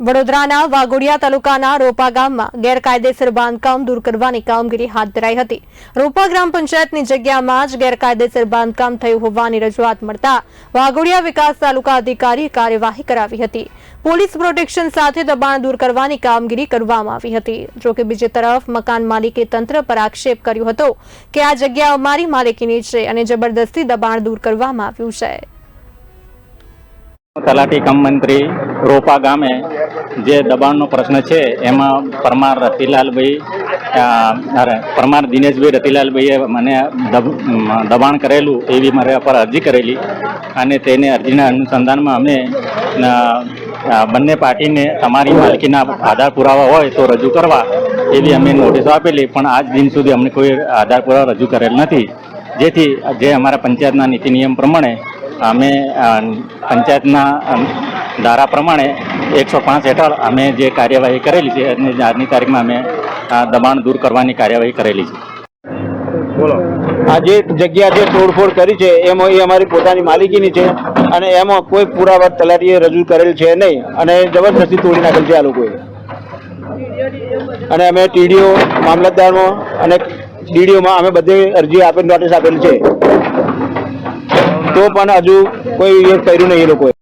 વડોદરાના વાઘોડિયા તાલુકાના રોપા ગામમાં ગેરકાયદેસર બાંધકામ દૂર કરવાની કામગીરી હાથ ધરાઈ હતી. રોપા ગ્રામ પંચાયતની જગ્યામાં જ ગેરકાયદેસર બાંધકામ થયું હોવાની રજૂઆત મળતા વાઘોડિયા વિકાસ તાલુકા અધિકારીએ કાર્યવાહી કરાવી હતી. પોલીસ પ્રોટેક્શન સાથે દબાણ દૂર કરવાની કામગીરી કરવામાં આવી હતી. જોકે બીજી તરફ મકાન માલિકે તંત્ર પર આક્ષેપ કર્યો હતો કે આ જગ્યા અમારી માલિકીની છે અને જબરદસ્તી દબાણ દૂર કરવામાં આવ્યું છે. તલાટી કમ મંત્રી રોપા ગામે જે દબાણનો પ્રશ્ન છે, એમાં પરમાર રતિલાલભાઈ અરે, પરમાર દિનેશભાઈ રતિલાલભાઈએ મને દબ- દબાણ કરેલું એવી મારે પર અરજી કરેલી અને તેને અરજીના અનુસંધાનમાં અમે બંને પાર્ટીને તમારી માલકીના આધાર પુરાવા હોય તો રજૂ કરવા એવી અમે નોટિસો આપેલી, પણ આજ દિન સુધી અમને કોઈ આધાર પુરાવા રજૂ કરેલ નથી. જેથી જે અમારા પંચાયતના નીતિ નિયમ પ્રમાણે અમે પંચાયતના ધારા પ્રમાણે એકસો પાંચ હેઠળ અમે જે કાર્યવાહી કરેલી છે અને આજની તારીખમાં અમે આ દબાણ દૂર કરવાની કાર્યવાહી કરેલી છે. બોલો. આ જે જગ્યા જે તોડફોડ કરી છે એમાં એ અમારી પોતાની માલિકીની છે અને એમાં કોઈ પુરાવા તલાટીએ રજૂ કરેલ છે નહીં અને જબરદસ્તી તોડી નાખેલ છે આ લોકોએ. અને અમે ટીડીઓ મામલતદારમાં અને ડીડીઓમાં અમે બધે અરજી આપી નોટિસ આપેલ છે. તો પણ હજુ કોઈ કર્યું નહીં એ લોકોએ.